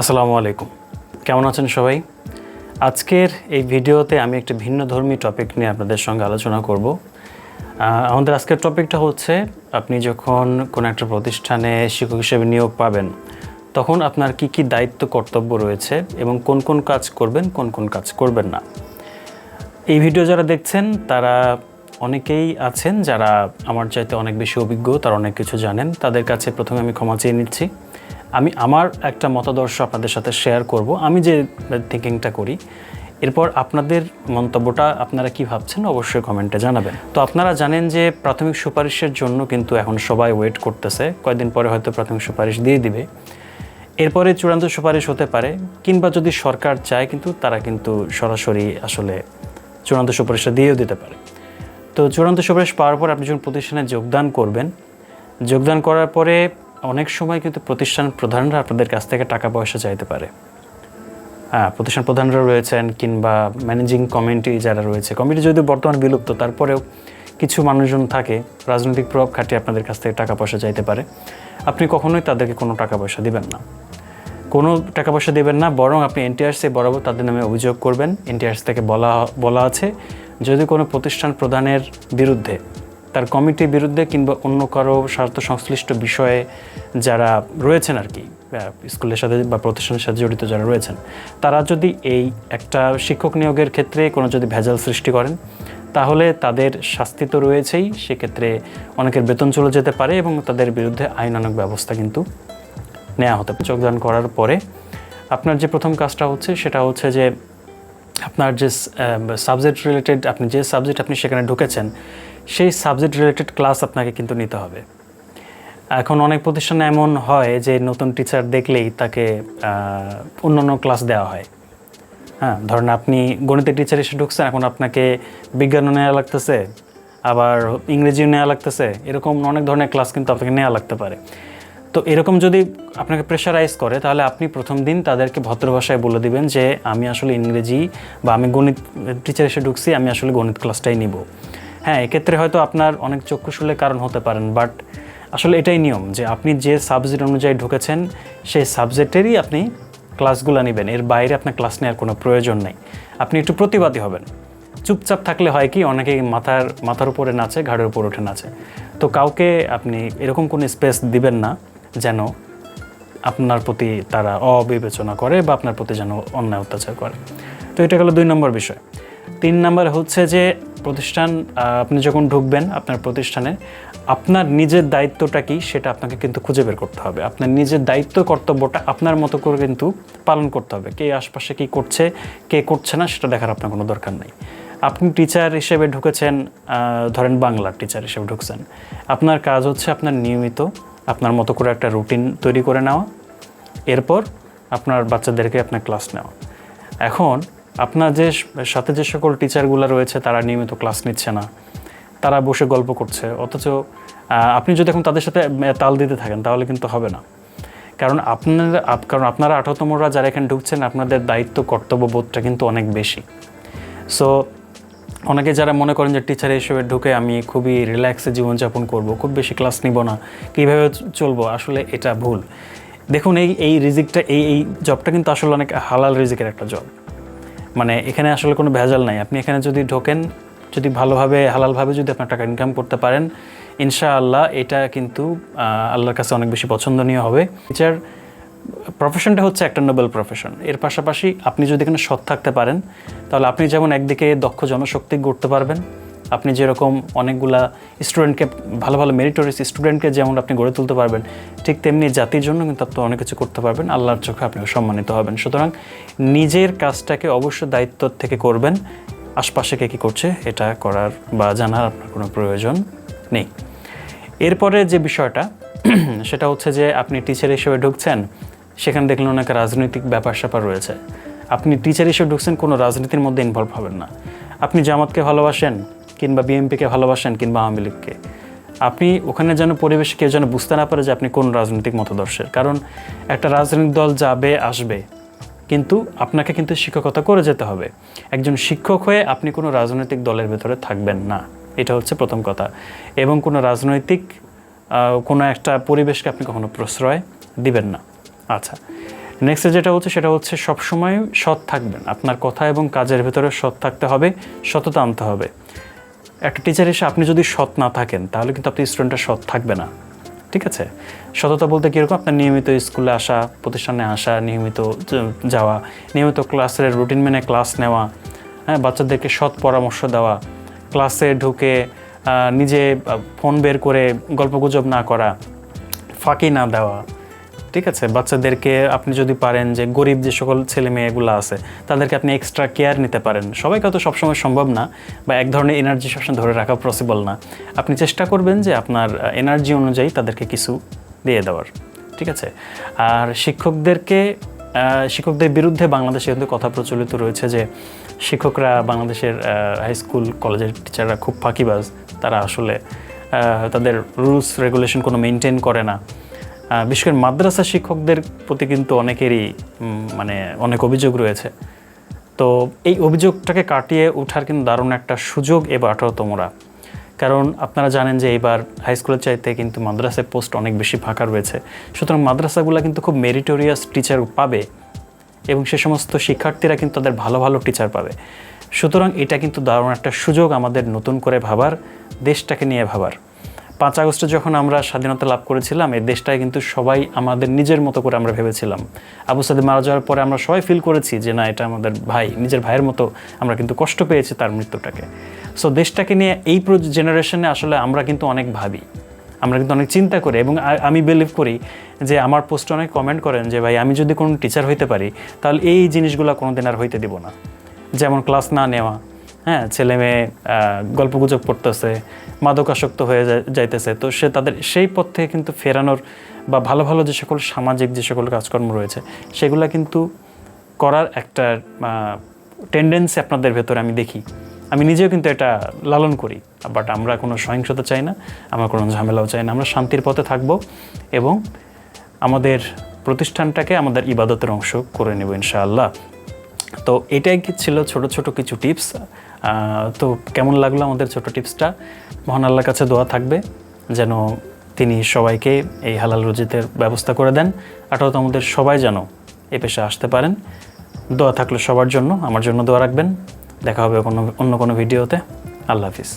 আসসালামু আলাইকুম। কেমন আছেন সবাই? আজকের এই ভিডিওতে আমি একটা ভিন্ন ধর্মী টপিক নিয়ে আপনাদের সঙ্গে আলোচনা করব। আমাদের আজকের টপিকটা হচ্ছে, আপনি যখন কোনো একটা প্রতিষ্ঠানে শিক্ষক হিসেবে নিয়োগ পাবেন, তখন আপনার কি কি দায়িত্ব, কর্তব্য রয়েছে এবং কোন কোন কাজ করবেন, কোন কোন কাজ করবেন না। এই ভিডিও যারা দেখছেন, তারা অনেকেই আছেন যারা আমার চাইতে অনেক বেশি অভিজ্ঞ, তারা অনেক কিছু জানেন। তাদের কাছে প্রথমে আমি ক্ষমা চেয়ে নিচ্ছি। আমি আমার একটা মতাদর্শ আপনাদের সাথে শেয়ার করব। আমি যে থিঙ্কিংটা করি, এরপর আপনাদের মন্তব্যটা আপনারা কি ভাবছেন অবশ্যই কমেন্টে জানাবেন। তো আপনারা জানেন যে প্রাথমিক সুপারিশের জন্য কিন্তু এখন সবাই ওয়েট করতেছে। কয়েকদিন পরে হয়তো প্রাথমিক সুপারিশ দিয়ে দিবে। এরপরে চূড়ান্ত সুপারিশ হতে পারে, কিংবা যদি সরকার চায় কিন্তু তারা কিন্তু সরাসরি আসলে চূড়ান্ত সুপারিশটা দিয়েও দিতে পারে। তো চূড়ান্ত সুপারিশ পাওয়ার পর আপনি যখন প্রতিষ্ঠানে যোগদান করবেন, যোগদান করার পরে অনেক সময় কিন্তু প্রতিষ্ঠান প্রধানরা আপনাদের কাছ থেকে টাকা পয়সা চাইতে পারে। হ্যাঁ প্রতিষ্ঠান প্রধানরা রয়েছেন কিংবা ম্যানেজিং কমিটি যারা রয়েছে। কমিটি যদি বর্তমান বিলুপ্ত, তারপরেও কিছু মানুষজন থাকে, রাজনৈতিক প্রভাব খাটিয়ে আপনাদের কাছ থেকে টাকা পয়সা চাইতে পারে। আপনি কখনোই তাদেরকে কোনো টাকা পয়সা দিবেন না। কোনো টাকা পয়সা দেবেন না, বরং আপনি এনটিআরসি বরাবর তাদের নামে অভিযোগ করবেন। এনটিআরসি থেকে বলা বলা আছে, যদি কোনো প্রতিষ্ঠান প্রধানের বিরুদ্ধে তার কমিটির বিরুদ্ধে কিংবা অন্য কারও স্বার্থ সংশ্লিষ্ট বিষয়ে যারা রয়েছেন আর কি স্কুলের সাথে বা প্রতিষ্ঠানের সাথে জড়িত যারা রয়েছেন, তারা যদি এই একটা শিক্ষক নিয়োগের ক্ষেত্রে কোনো যদি ভেজাল সৃষ্টি করেন, তাহলে তাদের শাস্তি তো রয়েছেই, সেক্ষেত্রে অনেকের বেতন চলে যেতে পারে এবং তাদের বিরুদ্ধে আইনানুগ ব্যবস্থা কিন্তু নেওয়া হতে যোগদান করার পরে আপনার যে প্রথম কাজটা হচ্ছে, সেটা হচ্ছে যে আপনার যে সাবজেক্ট রিলেটেড আপনি যে সাবজেক্ট আপনি সেখানে ঢুকেছেন সেই সাবজেক্ট রিলেটেড ক্লাস আপনাকে কিন্তু নিতে হবে। এখন অনেক প্রতিষ্ঠানে এমন হয় যে নতুন টিচার দেখলেই তাকে আহ, অন্য ক্লাস দেওয়া হয়। হ্যাঁ ধরেন আপনি গণিতের টিচার এসে ঢুকছেন এখন আপনাকে বিজ্ঞানও নেওয়া লাগতেছে আবার ইংরেজিও নেওয়া লাগতেছে এরকম অনেক ধরনের ক্লাস কিন্তু আপনাকে নেওয়া লাগতে পারে। তো এরকম যদি আপনাকে প্রেশারাইজ করে, তাহলে আপনি প্রথম দিন তাদেরকে ভদ্র ভাষায় বলে দিবেন যে, আমি আসলে ইংরেজি বা আমি গণিত টিচার এসে ঢুকছি, আমি আসলে গণিত ক্লাসটাই নিব। হ্যাঁ এক্ষেত্রে হয়তো আপনার অনেক চক্ষুশুলের কারণ হতে পারেন বাট আসলে এটাই নিয়ম যে, আপনি যে সাবজেক্ট অনুযায়ী ঢুকেছেন, সেই সাবজেক্টেরই আপনি ক্লাসগুলো নেবেন। এর বাইরে আপনার ক্লাস নেওয়ার কোনো প্রয়োজন নেই। আপনি একটু প্রতিবাদী হবেন। চুপচাপ থাকলে হয় কি, অনেকেই মাথার মাথার উপরে নাচে, ঘাড়ের উপর উঠে নাচে। তো কাউকে আপনি এরকম কোনো স্পেস দিবেন না। যেন আপনার প্রতি তারা অবিবেচনা করে বা আপনার প্রতি যেন অন্যায় অত্যাচার করে। তো এটা গেলো দুই নম্বর বিষয়। তিন নম্বর হচ্ছে যে প্রতিষ্ঠান আপনি যখন ঢুকবেন আপনার প্রতিষ্ঠানে, আপনার নিজের দায়িত্বটা কি সেটা আপনাকে কিন্তু খুঁজে বের করতে হবে। আপনার নিজের দায়িত্ব, কর্তব্যটা আপনার মতো করে কিন্তু পালন করতে হবে। কে আশপাশে কি করছে, কে করছে না সেটা দেখার আপনার কোনো দরকার নেই। আপনি টিচার হিসেবে ঢুকেছেন ধরেন বাংলার টিচার হিসেবে ঢুকছেন। আপনার কাজ হচ্ছে আপনার নিয়মিত আপনার মতো করে একটা রুটিন তৈরি করে নেওয়া, এরপর আপনার বাচ্চাদেরকে আপনার ক্লাস নেওয়া। এখন আপনার যে সাথে যে সকল টিচারগুলো রয়েছে, তারা নিয়মিত ক্লাস নিচ্ছে না। তারা বসে গল্প করছে, অথচ আপনি যদি এখন তাদের সাথে তাল দিতে থাকেন, তাহলে কিন্তু হবে না। কারণ আপনার কারণ আপনারা আঠারোতমরা যারা এখানে ঢুকছেন, আপনাদের দায়িত্ব কর্তব্য বোধটা কিন্তু অনেক বেশি। সো অনেকে যারা মনে করেন যে টিচার হিসেবে ঢুকে আমি খুবই রিল্যাক্সে জীবনযাপন করব, খুব বেশি ক্লাস নিব না, কীভাবে চলবো? আসলে এটা ভুল। দেখুন, এই এই রিজিকটা, এই এই জবটা কিন্তু আসলে অনেক হালাল রিজিকের একটা জব মানে এখানে আসলে কোনো ভেজাল নাই। আপনি এখানে যদি ঢোকেন, যদি ভালোভাবে, হালালভাবে যদি আপনার টাকা ইনকাম করতে পারেন, ইনশাআল্লাহ এটা কিন্তু আল্লাহর কাছে অনেক বেশি পছন্দনীয় হবে। টিচার প্রফেশনটা হচ্ছে একটা নোবেল প্রফেশন এর পাশাপাশি আপনি যদি এখানে সৎ থাকতে পারেন, তাহলে আপনি যেমন একদিকে দক্ষ জনশক্তি গড়তে পারবেন, আপনি যেরকম অনেকগুলা স্টুডেন্টকে ভালো ভালো মেরিটোরিয়াস স্টুডেন্টকে যেমন আপনি গড়ে তুলতে পারবেন, ঠিক তেমনি জাতির জন্য কিন্তু আপনি অনেক কিছু করতে পারবেন, আল্লাহর চোখে আপনি সম্মানিত হবেন। সুতরাং নিজের কাজটাকে অবশ্যই দায়িত্ব থেকে করবেন, আশপাশে কে কী করছে এটা করার বা জানার আপনার কোনো প্রয়োজন নেই। এরপরে যে বিষয়টা, সেটা হচ্ছে যে আপনি টিচার হিসেবে ঢুকছেন সেখানে দেখলেন অনেক রাজনৈতিক ব্যাপার স্যাপার রয়েছে। আপনি টিচার হিসেবে ঢুকছেন, কোনো রাজনীতির মধ্যে ইনভলভ হবেন না। আপনি জামাতকে ভালোবাসেন কিংবা বিএনপিকে ভালোবাসেন কিংবা আওয়ামী লীগকে। আপনি ওখানে যেন পরিবেশ কেউ যেন বুঝতে না পারে যে আপনি কোন রাজনৈতিক মতাদর্শের। কারণ একটা রাজনৈতিক দল যাবে, আসবে। কিন্তু আপনাকে কিন্তু শিক্ষকতা করে যেতে হবে। একজন শিক্ষক হয়ে আপনি কোনো রাজনৈতিক দলের ভেতরে থাকবেন না। এটা হচ্ছে প্রথম কথা। এবং কোনো রাজনৈতিক কোনো একটা পরিবেশকে আপনি কখনো প্রশ্রয় দিবেন না। আচ্ছা। নেক্সট যেটা হচ্ছে, সেটা হচ্ছে সবসময় সৎ থাকবেন। আপনার কথা এবং কাজের ভেতরে সৎ থাকতে হবে, সততা আনতে হবে। একটা টিচার এসে আপনি যদি সৎ না থাকেন, তাহলে কিন্তু আপনি স্টুডেন্টটা সৎ থাকবে না। ঠিক আছে? সততা বলতে কীরকম? আপনার নিয়মিত স্কুলে আসা, প্রতিষ্ঠানে আসা, নিয়মিত যাওয়া, নিয়মিত ক্লাসের রুটিন মেনে ক্লাস নেওয়া হ্যাঁ বাচ্চাদেরকে সৎ পরামর্শ দেওয়া ক্লাসে ঢুকে নিজে ফোন বের করে গল্পগুজব না করা, ফাঁকি না দেওয়া ঠিক আছে? বাচ্চাদেরকে আপনি যদি পারেন যে গরিব যে সকল ছেলে মেয়েগুলো আছে, তাদেরকে আপনি এক্সট্রা কেয়ার নিতে পারেন। সবাইকে তো সবসময় সম্ভব না বা এক ধরনের এনার্জি সবসময় ধরে রাখা পসিবল না। আপনি চেষ্টা করবেন যে আপনার এনার্জি অনুযায়ী তাদেরকে কিছু দিয়ে দেওয়ার, ঠিক আছে? আর শিক্ষকদেরকে শিক্ষকদের বিরুদ্ধে বাংলাদেশে কিন্তু কথা প্রচলিত রয়েছে যে শিক্ষকরা বাংলাদেশের হাই স্কুল কলেজের টিচাররা খুব ফাঁকিবাজ। তারা আসলে তাদের রুলস রেগুলেশন কোনো মেনটেন করে না। বিশেষ করে মাদ্রাসা শিক্ষকদের প্রতি কিন্তু অনেকেরই মানে অনেক অভিযোগ রয়েছে। তো এই অভিযোগটাকে কাটিয়ে ওঠার কিন্তু দারুণ একটা সুযোগ এবার তোমরা। কারণ আপনারা জানেন যে এবার হাই স্কুলের চাইতে কিন্তু মাদ্রাসায় পোস্ট অনেক বেশি ফাঁকা রয়েছে। সুতরাং মাদ্রাসাগুলো কিন্তু খুব মেরিটোরিয়াস টিচার পাবে এবং সে সমস্ত শিক্ষার্থীরা কিন্তু তাদের ভালো ভালো টিচার পাবে। সুতরাং এটা কিন্তু দারুণ একটা সুযোগ আমাদের নতুন করে ভাবার, দেশটাকে নিয়ে ভাবার। পাঁচ আগস্টে যখন আমরা স্বাধীনতা লাভ করেছিলাম, এই দেশটায় কিন্তু সবাই আমাদের নিজের মতো করে আমরা ভেবেছিলাম। আবু সাদি মারা যাওয়ার পরে আমরা সবাই ফিল করেছি যে, না, এটা আমাদের ভাই, নিজের ভাইয়ের মতো আমরা কিন্তু কষ্ট পেয়েছি তার মৃত্যুটাকে। সো দেশটাকে নিয়ে এই প্র জেনারেশনে আসলে আমরা কিন্তু অনেক ভাবি। আমরা কিন্তু অনেক চিন্তা করি এবং আমি বিলিভ করি যে, আমার পোস্টে অনেক কমেন্ট করেন যে, ভাই, আমি যদি কোনো টিচার হইতে পারি, তাহলে এই জিনিসগুলো কোনোদিন আর হইতে দিব না। যেমন ক্লাস না নেওয়া হ্যাঁ ছেলে মেয়ে গল্প গুজব করতেছে, মাদকাসক্ত হয়ে যাইতেছে, তো সে তাদের সেই পথ থেকে কিন্তু ফেরানোর বা ভালো ভালো যে সকল সামাজিক যে সকল কাজকর্ম রয়েছে, সেগুলো কিন্তু করার একটা টেন্ডেন্সি আপনাদের ভেতরে আমি দেখি। আমি নিজেও কিন্তু এটা লালন করি বাট আমরা কোনো সহিংসতা চাই না, আমরা কোনো ঝামেলাও চাই না, আমরা শান্তির পথে থাকব এবং আমাদের প্রতিষ্ঠানটাকে আমাদের ইবাদতের অংশ করে নেব ইনশাআল্লাহ। তো এটাই কি ছিল ছোট ছোট কিছু টিপস তো কেমন লাগল আমাদের ছোট টিপসটা? মহান আল্লাহর কাছে দোয়া থাকবে যেন তিনি সবাইকে এই হালাল রুজিতের ব্যবস্থা করে দেন। আঠারোত আমাদের সবাই যেন এ পেশে আসতে পারেন। দোয়া থাকলে সবার জন্য, আমার জন্য দোয়া রাখবেন। দেখা হবে কোনো অন্য কোনো ভিডিওতে। আল্লাহ হাফিজ।